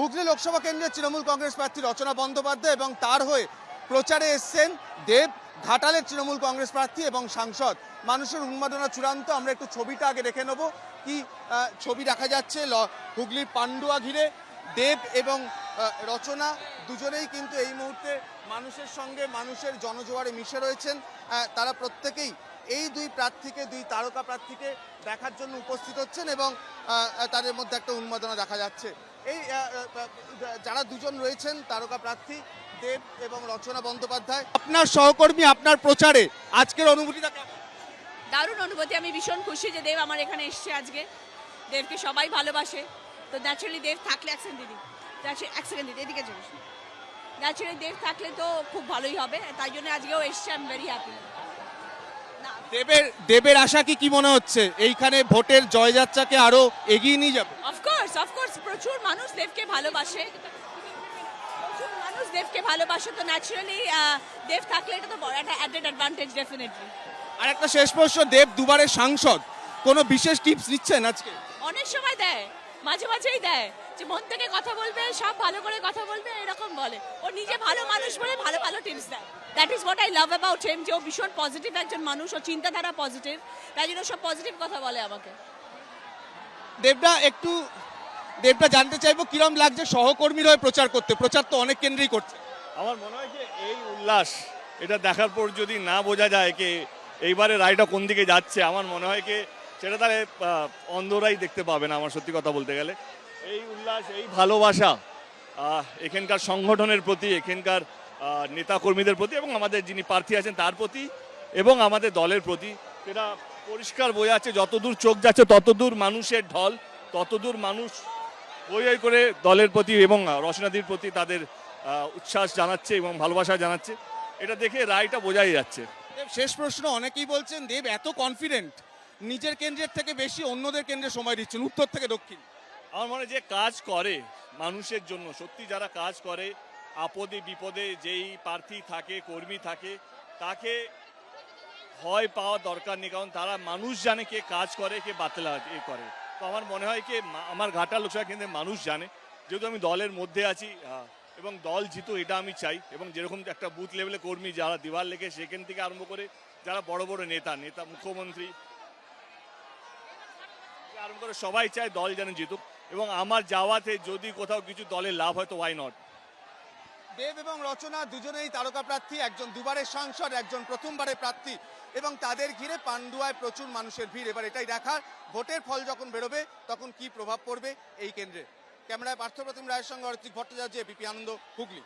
হুগলি লোকসভা কেন্দ্রের তৃণমূল কংগ্রেস প্রার্থী রচনা বন্দ্যোপাধ্যায় এবং তার হয়ে প্রচারে এসছেন দেব ঘাটালের তৃণমূল কংগ্রেস প্রার্থী এবং সাংসদ। মানুষের উন্মাদনা চূড়ান্ত। আমরা একটু ছবিটা আগে দেখে নেব। কি ছবি দেখা যাচ্ছে হুগলির পান্ডুয়া ঘিরে। দেব এবং রচনা দুজনেই কিন্তু এই মুহূর্তে মানুষের সঙ্গে মানুষের জনজোয়ারে মিশে রয়েছেন। তারা প্রত্যেকেই এই দুই প্রার্থীকে, দুই তারকা প্রার্থীকে দেখার জন্য উপস্থিত হচ্ছেন এবং তাদের মধ্যে একটা উন্মাদনা দেখা যাচ্ছে। এই যারা দুজন রয়েছেন তারকা প্রার্থী দেব এবং রচনা বন্দ্যোপাধ্যায় আপনার সহকর্মী আপনার প্রচারে আজকের অনুভূতিটা? দারুণ অনুভূতি আমি ভীষণ খুশি যে দেব আমার এখানে এসছে আজকে। দেবকে সবাই ভালোবাসে। তো ন্যাচারালি দেব থাকলে এক সেকেন্ড দিদি। এক সেকেন্ড দিদি এদিকে চলিস ন্যাচারালি দেব থাকলে তো খুব ভালোই হবে তাই জন্য আজকেও এসছে আমি ভেরি হ্যাপি দেবের দেবের আশা কি কি মনে হচ্ছে? এইখানে ভোটের জয়যাত্রাকে আরও এগিয়ে নিয়ে যাবে? অফকোর্স অফকোর্স প্রচুর মানুষ দেবকে ভালোবাসে। প্রচুর মানুষ দেবকে ভালোবাসে তো ন্যাচুরালি দেব থাকলে এটা তো বড় একটা অ্যাডেড অ্যাডভান্টেজ ডেফিনেটলি আর একটা শেষ প্রশ্ন দেব দুবারের সাংসদ কোনো বিশেষ টিপস নিচ্ছেন আজকে? অনেক সময় দেয় মাঝে মাঝেই দেয় যে মন থেকে কথা বলবে সব ভালো করে কথা বলবে এরকম বলে। ও নিজে ভালো মানুষ বলে ভালো ভালো টিপস দেয়। That is what I love about him যে ও ভীষণ পজিটিভ একজন মানুষ ও চিন্তাধারা পজিটিভ তাই জন্য সব পজিটিভ কথা বলে আমাকে। দেবদা একটু দেবদা জানতে চাইব, কিরম লাগছে? সহকর্মীর হয়ে প্রচার করতে। প্রচার তো অনেক কেন্দ্রেই করছে। আমার মনে হয় যে এই উল্লাস, এটা দেখার পর যদি না বোঝা যায় কি এইবারে রায়টা কোন দিকে যাচ্ছে, আমার মনে হয় কি সেটা তাহলে অন্ধরাই দেখতে পাবে না আমার সত্যি কথা বলতে গেলে। এই উল্লাস, এই ভালোবাসা এখানকার সংগঠনের প্রতি, এখানকার নেতাকর্মীদের প্রতি এবং আমাদের যিনি প্রার্থী আছেন তার প্রতি এবং আমাদের দলের প্রতি, সেটা পরিষ্কার বোঝা যাচ্ছে। যতদূর চোখ যাচ্ছে, ততদূর মানুষের ঢল, ততদূর মানুষ ওই ওই করে দলের প্রতি এবং রচনাদির প্রতি তাদের উচ্ছ্বাস জানাচ্ছে এবং ভালোবাসা জানাচ্ছে। এটা দেখে রায়টা বোঝাই যাচ্ছে। শেষ প্রশ্ন অনেকেই বলছেন দেব এত কনফিডেন্ট নিজের কেন্দ্রের থেকে বেশি অন্যদের কেন্দ্রে সময় দিচ্ছেন উত্তর থেকে দক্ষিণ। আমার মনে হয় যে কাজ করে মানুষের জন্য সত্যি যারা কাজ করে আপদে বিপদে যেই প্রার্থী থাকে কর্মী থাকে তাকে ভয় পাওয়ার দরকার নেই কারণ তারা মানুষ জানে কে কাজ করে কে বাতলা এ করে। তো আমার মনে হয় কি আমার ঘাটা লোকসভা কেন্দ্রে মানুষ জানে। যেহেতু আমি দলের মধ্যে আছি এবং দল জিতু, এটা আমি চাই, এবং যেরকম একটা বুথ লেভেলে কর্মী যারা দিবার লেগে সেখান থেকে আরম্ভ করে যারা বড় বড় নেতা নেতা, মুখ্যমন্ত্রী, আরম্ভ করে সবাই চায় দল যেন জিতুক। এবং আমার যাওয়াতে যদি কোথাও কিছু দলের লাভ হয়, তো ওয়াই নট দেব এবং রচনা, দুজনেই তারকা প্রার্থী, একজন দুবারের সাংসদ, একজন প্রথমবারের প্রার্থী, এবং তাদের ঘিরে পান্ডুয়ায় প্রচুর মানুষের ভিড়। এবার এটাই দেখার, ভোটের ফল যখন বেরোবে, তখন কি প্রভাব পড়বে এই কেন্দ্রে? ক্যামেরায় পার্থপ্রতিম রায়ের সঙ্গে অর্থিক ভট্টাচার্য বিপি আনন্দ, হুগলি।